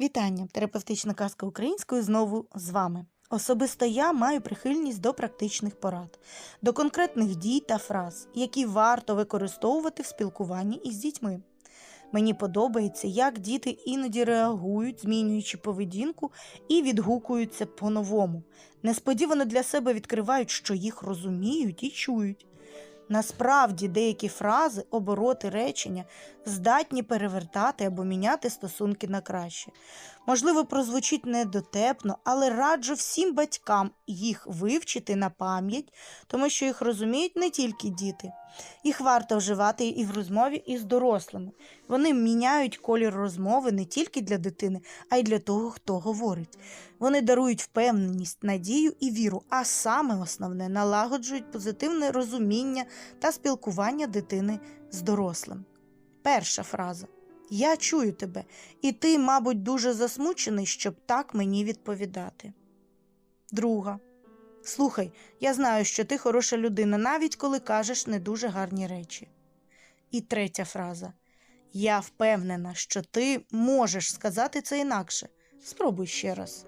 Вітання! Терапевтична казка українською знову з вами. Особисто я маю прихильність до практичних порад, до конкретних дій та фраз, які варто використовувати в спілкуванні із дітьми. Мені подобається, як діти іноді реагують, змінюючи поведінку і відгукуються по-новому. Несподівано для себе відкривають, що їх розуміють і чують. Насправді деякі фрази, обороти речення здатні перевертати або міняти стосунки на краще. Можливо, прозвучить недотепно, але раджу всім батькам їх вивчити на пам'ять, тому що їх розуміють не тільки діти. Їх варто вживати і в розмові із дорослими. Вони міняють колір розмови не тільки для дитини, а й для того, хто говорить. Вони дарують впевненість, надію і віру, а саме основне налагоджують позитивне розуміння та спілкування дитини з дорослим. Перша фраза. Я чую тебе, і ти, мабуть, дуже засмучений, щоб так мені відповідати. Друга. Слухай, я знаю, що ти хороша людина, навіть коли кажеш не дуже гарні речі. І третя фраза. Я впевнена, що ти можеш сказати це інакше. Спробуй ще раз.